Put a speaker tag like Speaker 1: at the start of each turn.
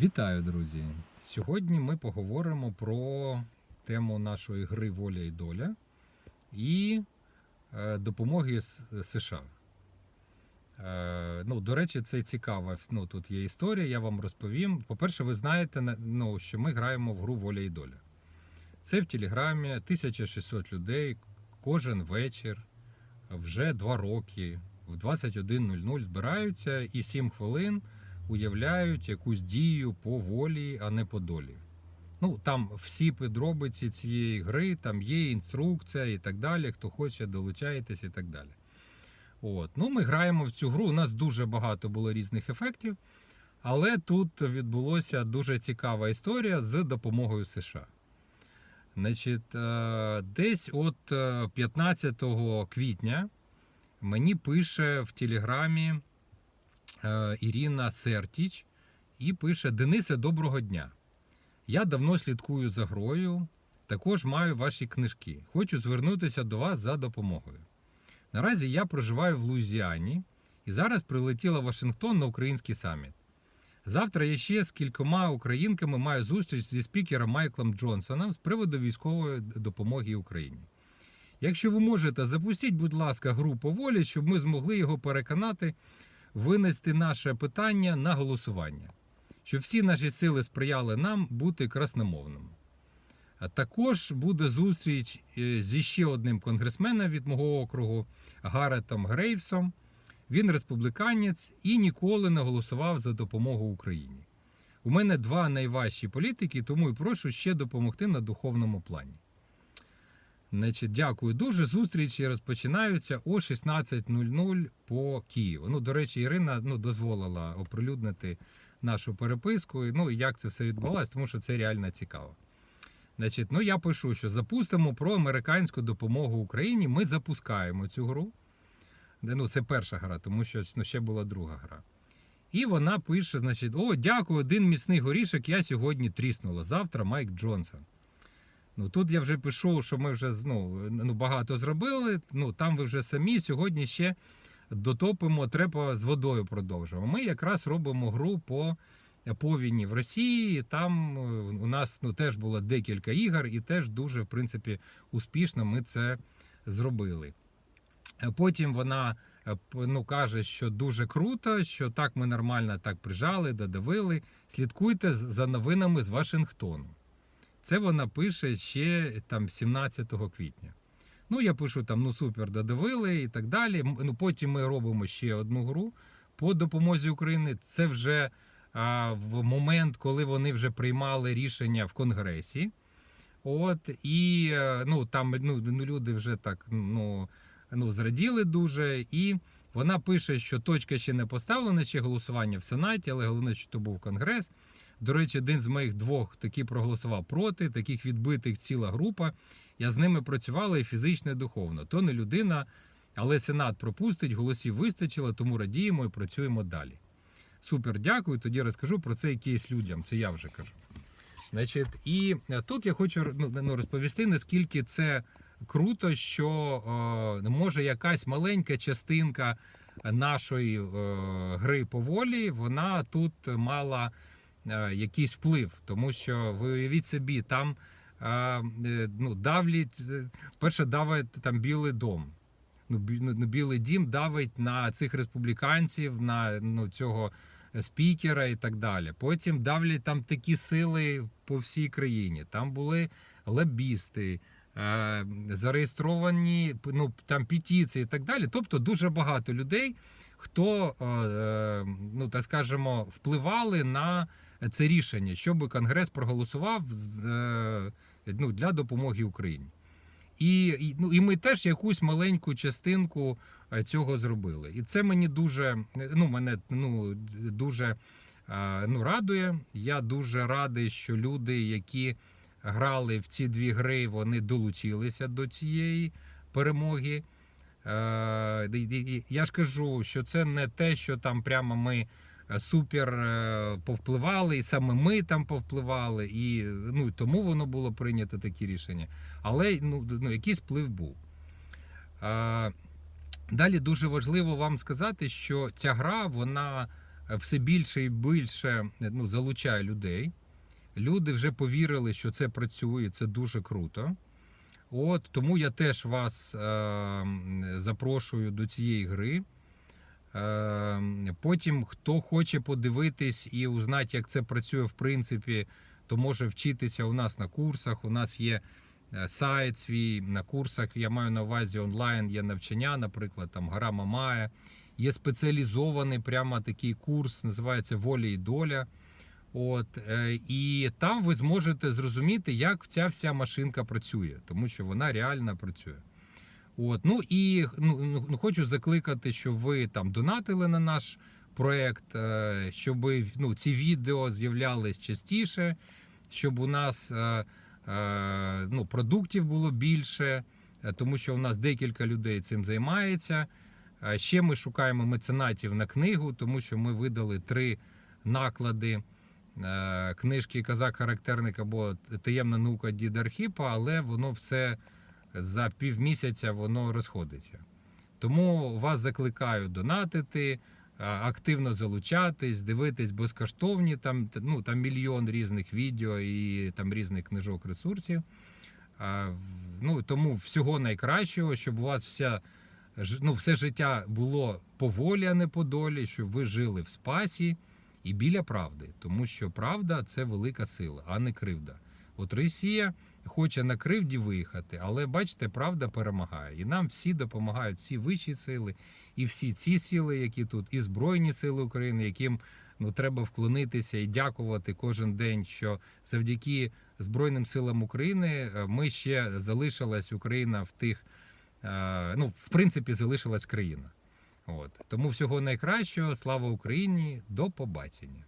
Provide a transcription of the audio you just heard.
Speaker 1: Вітаю, друзі! Сьогодні ми поговоримо про тему нашої гри Воля і доля і е, допомоги США. Е, ну, до речі, це цікава. Ну, тут є історія, я вам розповім. По-перше, ви знаєте, ну, що ми граємо в гру Воля і доля. Це в Телеграмі 1600 людей кожен вечір, вже два роки, в 21.00 збираються і 7 хвилин уявляють якусь дію по волі, а не по долі. Ну, там всі подробиці цієї гри, там є інструкція і так далі. Хто хоче, долучаєтесь і так далі. От. Ну, ми граємо в цю гру. У нас дуже багато було різних ефектів, але тут відбулося дуже цікава історія з допомогою США. Значить, е, десь от е, 15 квітня мені пише в Телеграмі е, Ірина Сертіч і пише: Денисе, доброго дня. Я давно слідкую за грою, також маю ваші книжки. Хочу звернутися до вас за допомогою. Наразі я проживаю в Луїзіані і зараз прилетіла в Вашингтон на український саміт. Завтра я ще з кількома українками маю зустріч зі спікером Майклом Джонсоном з приводу військової допомоги Україні. Якщо ви можете, запустіть, будь ласка, гру по волі, щоб ми змогли його переконати винести наше питання на голосування, щоб всі наші сили сприяли нам бути красномовними. А також буде зустріч е, зі ще одним конгресменом від мого округу Гаретом Грейвсом. Він республіканець і ніколи не голосував за допомогу Україні. У мене два найважчі політики, тому і прошу ще допомогти на духовному плані. Значить, дякую дуже. Зустрічі розпочинаються о 16.00 по Києву. Ну, до речі, Ірина ну, дозволила оприлюднити нашу переписку. Ну, як це все відбувалося, тому що це реально цікаво. Значить, ну я пишу, що запустимо про американську допомогу Україні. Ми запускаємо цю гру. Ну, це перша гра, тому що ну, ще була друга гра. І вона пише: значить, о, дякую, один міцний горішок я сьогодні тріснула. Завтра Майк Джонсон. Ну тут я вже пишу, що ми вже ну, ну, багато зробили. Ну там ви вже самі сьогодні ще дотопимо, треба з водою продовжимо. Ми якраз робимо гру по повіні в Росії. Там е, у нас ну, теж було декілька ігор, і теж дуже, в принципі, успішно ми це зробили. Потім вона е, ну, каже, що дуже круто, що так ми нормально так прижали, додавили. Слідкуйте за новинами з Вашингтону. Це вона пише ще там 17 квітня. Ну, я пишу там, ну супер, додавили і так далі. Ну, потім ми робимо ще одну гру по допомозі України. Це вже а, в момент, коли вони вже приймали рішення в Конгресі. От, і е, ну, там ну, ну, люди вже так ну, ну, зраділи дуже. І вона пише, що точка ще не поставлена, ще голосування в Сенаті, але головне, що то був Конгрес. До речі, один з моїх двох таки проголосував проти, таких відбитих ціла група. Я з ними працювала і фізично, і духовно. То не людина, але Сенат пропустить, голосів вистачило, тому радіємо і працюємо далі. Супер, дякую. Тоді розкажу про цей кейс людям. Це я вже кажу. Значить, і е, тут я хочу ну, ну, розповісти, наскільки це круто, що е, може якась маленька частинка нашої е, гри поволі, вона тут мала якийсь вплив, тому що ви уявіть собі, там е, е, ну, давлять, е, перше давить там Білий дом. Ну, ну, Білий дім давить на цих республіканців, на ну, цього спікера і так далі. Потім давлять там такі сили по всій країні. Там були лобісти, е, зареєстровані ну, там петиції і так далі. Тобто дуже багато людей, хто, е, е, ну так скажемо, впливали на це рішення, щоб Конгрес проголосував е, ну, для допомоги Україні. І, ну, і ми теж якусь маленьку частинку е, цього зробили. І це мені дуже ну, мене ну, дуже е, ну, радує. Я дуже радий, що люди, які грали в ці дві гри, вони долучилися до цієї перемоги. Е, Я ж кажу, що це не те, що там прямо ми е, супер е, повпливали, і саме ми там повпливали, і ну, тому воно було прийнято такі рішення. Але ну, ну, якийсь вплив був. Далі дуже важливо вам сказати, що ця гра вона все більше і більше ну, залучає людей. Люди вже повірили, що це працює, це дуже круто. От тому я теж вас е, запрошую до цієї гри. Е, потім, хто хоче подивитись і узнати, як це працює в принципі, то може вчитися у нас на курсах. У нас є е, сайт свій на курсах. Я маю на увазі онлайн є навчання, наприклад, там Гра Мамая. Є спеціалізований прямо такий курс, називається Воля і доля. От, е, і там ви зможете зрозуміти, як ця вся машинка працює, тому що вона реально працює. От, ну і ну, ну, хочу закликати, щоб ви там донатили на наш проект, е, щоб ну, ці відео з'являлись частіше, щоб у нас е, ну, продуктів було більше, тому що у нас декілька людей цим займається. Ще ми шукаємо меценатів на книгу, тому що ми видали три наклади книжки Казак-характерник або Таємна наука Діда Архіпа, але воно все за півмісяця воно розходиться. Тому вас закликаю донатити, активно залучатись, дивитись безкоштовні. Там, ну, там мільйон різних відео і там різних книжок ресурсів. Ну, тому всього найкращого, щоб у вас вся, ну, все життя було по волі, а не по долі, щоб ви жили в спасі і біля правди. Тому що правда це велика сила, а не кривда. От Росія хоче на кривді виїхати, але бачите, правда перемагає. І нам всі допомагають, всі вищі сили, і всі ці сили, які тут, і Збройні сили України, яким ну треба вклонитися і дякувати кожен день, що завдяки Збройним силам України е, ми ще залишилась Україна в тих, е, ну в принципі, залишилась країна. От. Тому всього найкращого, слава Україні, до побачення.